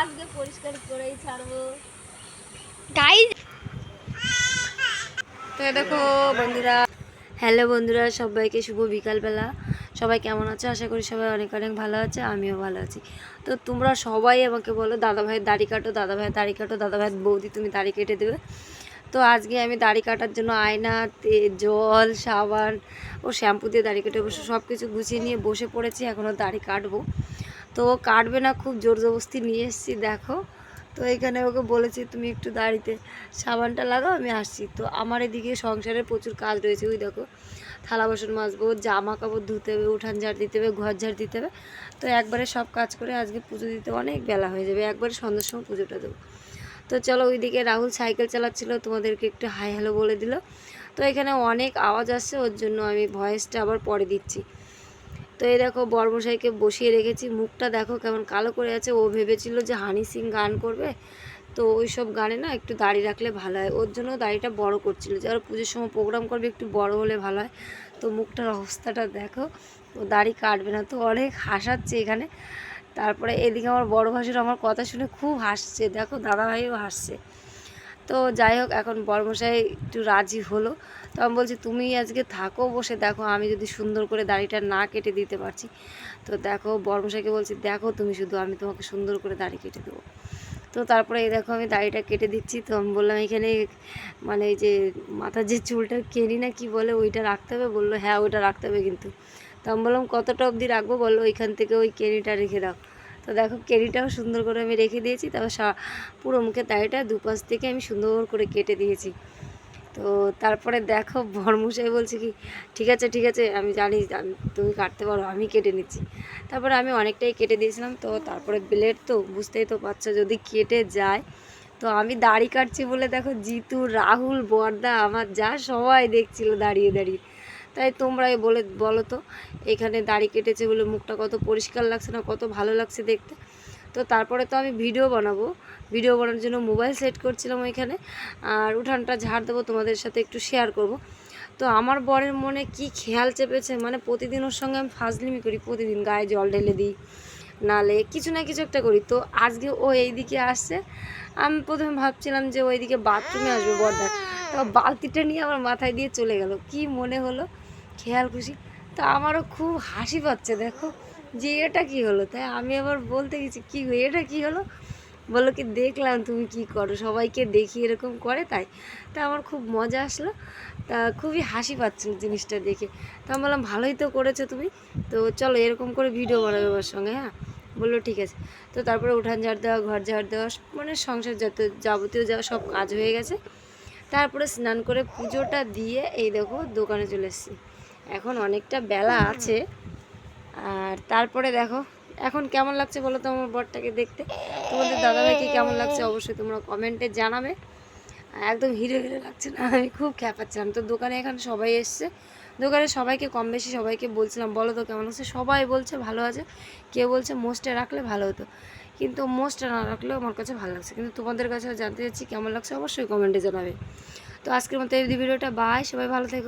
আজকে পরিষ্কার করেই ছাড়বো। গাইজ তো দেখো বন্ধুরা হ্যালো বন্ধুরা সবাইকে শুভ বিকালবেলা। সবাই কেমন আছো? আশা করি সবাই অনেক অনেক ভালো আছে আমিও ভালো আছি। তো তোমরা সবাই আমাকে বলো দাদা ভাইয়ের দাড়ি কাটো দাদা ভাইয়ের দাড়ি কাটো দাদা ভাইয়ের বৌদি তুমি দাড়ি কেটে দেবে। তো আজকে আমি দাড়ি কাটার জন্য আয়না তে- জল সাবান ও শ্যাম্পু দিয়ে দাড়ি কেটে বসে সব কিছু গুছিয়ে নিয়ে বসে পড়েছি এখনও দাড়ি কাটবো। তো কাটবে না, খুব জোর জবস্তি নিয়ে এসেছি, দেখো। তো এখানে ওকে বলেছি, তুমি একটু দাড়িতে সাবানটা লাগাও, আমি আসছি। তো আমার এদিকে সংসারে প্রচুর কাজ রয়েছে, ওই দেখো। থালা বাসন মাজবো জামা কাপড় ধুতে হবে, উঠান ঝাড় দিতে হবে, ঘর ঝাড় দিতে হবে। তো একবারে সব কাজ করে আজকে পুজো দিতে অনেক বেলা হয়ে যাবে, একবারে সন্ধ্যার সময় পুজোটা দেবো। তো চলো ওইদিকে রাহুল সাইকেল চালাচ্ছিল, তোমাদেরকে একটু হাই হ্যালো বলে দিল। তো এখানে অনেক আওয়াজ আসছে, ওর জন্য আমি ভয়েসটা আবার পরে দিচ্ছি। তো এই দেখো বর্মশাইকে বসিয়ে রেখেছি। মুখটা দেখো কেমন কালো করে আছে। ও ভেবেছিল যে হানি সিং গান করবে। তো ওই সব গানে না একটু দাড়ি রাখলে ভালো হয়। ওর জন্য দাড়িটা বড় করছিল যে, আর পুজোর সময় প্রোগ্রাম করবে, একটু বড় হলে ভালো হয়। তো মুখটার অবস্থাটা দেখো, ও দাড়ি কাটবে না। তো অনেক হাসাচ্ছে এখানে। তারপরে এদিকে আমার বড় ভাসুর আমার কথা শুনে খুব হাসছে। দেখো দাদাভাইও হাসছে। তো যাই হোক, এখন বর্মশাই একটু রাজি হলো। তো আমি বলছি, তুমি আজকে থাকো বসে, দেখো আমি যদি সুন্দর করে দাড়িটা না কেটে দিতে পারছি। তো দেখো, বর্মশাইকে বলছি, দেখো তুমি শুধু, আমি তোমাকে সুন্দর করে দাড়ি কেটে দেবো। তো তারপরে এই দেখো, আমি দাড়িটা কেটে দিচ্ছি। তো আমি বললাম, এখানে মানে এই যে মাথার যে চুলটা কেনি না কি বলে, ওইটা রাখতে হবে? বলল হ্যাঁ ওইটা রাখতে হবে কিন্তু। তো আমি বললাম, কতটা অবধি রাখব? বলল, ওইখান থেকে ওই কেনিটা রেখে দাও। তো দেখো কেরিটাও সুন্দর করে আমি রেখে দিয়েছি, তারপর পুরো মুখে দাড়িটা দুপাশ থেকে আমি সুন্দর করে কেটে দিয়েছি। তো তারপরে দেখো বর্মশাই বলছে কি, ঠিক আছে ঠিক আছে, আমি জানি তুমি কাটতে পারো, আমি কেটে নিচ্ছি। তারপরে আমি অনেকটাই কেটে দিয়েছিলাম, তো তারপরে ব্লেড তো বুঝতেই তো পারছ যদি কেটে যায়। তো আমি দাড়ি কাটছি বলে দেখো জিতু, রাহুল, বর্দা, আমার যা সবাই দেখছিল দাঁড়িয়ে দাঁড়িয়ে। তাই তোমরাই বলে, বলো তো, এখানে দাড়ি কেটেছে বলে মুখটা কত পরিষ্কার লাগছে না, কত ভালো লাগছে দেখতে। তো তারপরে তো আমি ভিডিও বানাবো। ভিডিও বানানোর জন্য মোবাইল সেট করছিলাম ওইখানে। আর উঠানটা ঝাড় দেবো, তোমাদের সাথে একটু শেয়ার করব। তো আমার বরের মনে কি খেয়াল চেপেছে মানে প্রতিদিন ওর সঙ্গে আমি ফাজলিমি করি, প্রতিদিন গায়ে জল ঢেলে দিই, নালে কিছু না কিছু একটা করি। তো আজকে ও এইদিকে আসছে, আমি প্রথমে ভাবছিলাম যে ওইদিকে বাথরুমে আসবে বর্দা তো বালতিটা নিয়ে আমার মাথায় দিয়ে চলে গেল। কি মনে হলো? খেয়াল খুশি? তো আমারও খুব হাসি পাচ্ছে, দেখো। যে এটা কি হলো? তাই আমি আবার বলতে গেছি, কি এটা কি হলো? বলল কি, দেখলাম তুমি কি করো, সবাইকে দেখি এরকম করে তাই। তা আমার খুব মজা আসলো। তা খুবই হাসি পাচ্ছিল জিনিসটা দেখে। তা আমি বললাম, ভালোই তো করেছ তুমি। তো চলো এরকম করে ভিডিও বানাবে ওর সঙ্গে হ্যাঁ? বলল, ঠিক আছে। তো তারপরে উঠান ঝাড় দেওয়া, ঘর ঝাড় দেওয়া মানে সংসার যত যাবতীয় যা সব কাজ হয়ে গেছে। তারপরে স্নান করে পুজোটা দিয়ে এই দেখো দোকানে চলে এসেছি। এখন অনেকটা বেলা আছে। আর তারপরে দেখো, এখন কেমন লাগছে বলো তো আমার বরটাকে দেখতে? তোমাদের দাদাভাইকে কেমন লাগছে অবশ্যই তোমরা কমেন্টে জানাবে। একদম হিরো হিরো লাগছে না, আমি খুব খ্যাপাচ্ছিলাম। তো দোকানে এখন সবাই এসছে। দোকানে সবাইকে কম বেশি সবাইকে বলছিলাম, বলো তো কেমন আছে? সবাই বলছে ভালো আছে। কেউ বলছে মোস্টে রাখলে ভালো হতো। কিন্তু মোস্টে না রাখলেও আমার কাছে ভালো লাগছে। কিন্তু তোমাদের কাছে জানতে চাচ্ছি কেমন লাগছে অবশ্যই কমেন্টে জানাবে। তো আজকের মতো এই ভিডিওটা বাই সবাই ভালো থেকো।